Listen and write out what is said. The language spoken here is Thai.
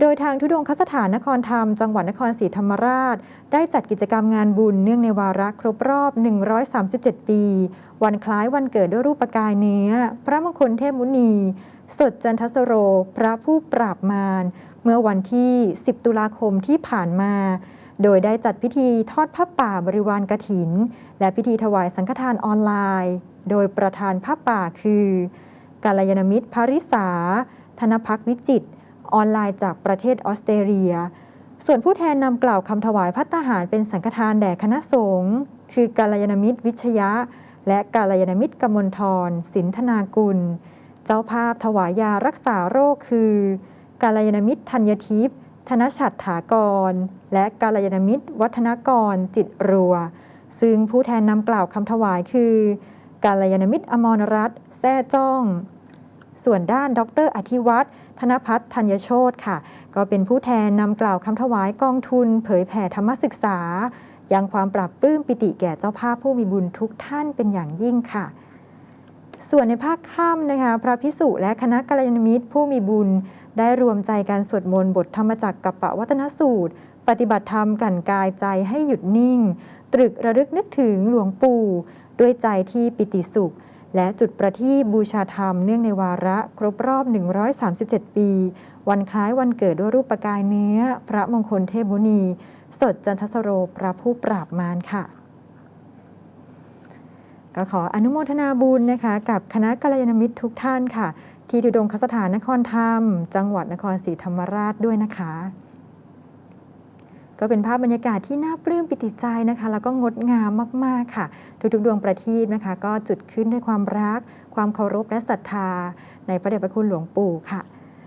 โดยทางทุดงคสถานนครธรรม จังหวัดนครศรีธรรมราช ได้จัดกิจกรรมงานบุญเนื่องในวาระครบรอบ 137 ปี วันคล้ายวันเกิดด้วยรูปปกายเนื้อ พระมงคลเทพมุนี สดจันทสโร พระผู้ปราบมาร เมื่อวันที่ 10 ตุลาคมที่ผ่านมา โดยได้จัดพิธีทอดผ้าป่าบริวารกระถิน และพิธีถวายสังฆทานออนไลน์ โดยประธานผ้าป่าคือกาลยานมิตรภริษา ธนพักวิจิตร ออนไลน์จากประเทศออสเตรเลีย ส่วนผู้แทนนำกล่าวคำถวายพัตหารเป็นสังฆทานแด่คณะสงฆ์คือกาลยานมิตรวิชยะ และกาลยานมิตรกมลทรสินธนากุล เจ้าภาพถวายยารักษาโรคคือกาลยานมิตรธัญทิพย์ธนชัดถากร และกาลยานมิตร วัฒนกร จิตรัว ซึ่งผู้แทนนำกล่าวคำถวายคือกาลยานมิตรอมรรัตน์แซ่จ้อง ส่วนด้านดรอธิวัฒน์ธนพัฒน์ธัญโชตค่ะ ก็เป็นผู้แทนนำกล่าวคำถวายกองทุน เผยแผ่ธรรมศึกษา ยังความปรับปลื้มปิติแก่เจ้าภาพผู้มีบุญทุกท่านเป็นอย่างยิ่งค่ะส่วนในภาคค่ำนะคะพระพิสุและคณะกัลยาณมิตรผู้มีบุญ ได้รวมใจการสวดมนต์บทธรรมจักรกับปวัตนสูตร ปฏิบัติธรรมกลั่นกายใจให้หยุดนิ่ง ตรึกระลึกนึกถึงหลวงปู่ ด้วยใจที่ปิติสุข และจุดประทีปบูชาธรรมเนื่องในวาระครบรอบ 137 ปี วันคล้ายวันเกิดด้วยรูปปกายเนื้อ พระมงคลเทพมุนี สดจันทสโรพระผู้ปราบมารค่ะ ก็ขออนุโมทนาบุญนะคะ กับคณะกัลยาณมิตรทุกท่านค่ะ ที่ดุดงคสถานนครธรรม จังหวัดนครศรีธรรมราชด้วยนะคะ ก็เป็นภาพบรรยากาศที่น่าปลื้มปิติใจนะคะ แล้วก็งดงามมาก ๆ ค่ะ ทุกๆ ดวงประทีปนะคะ ก็จุดขึ้นด้วยความรัก ความเคารพและศรัทธา ในพระเดชพระคุณหลวงปู่ค่ะ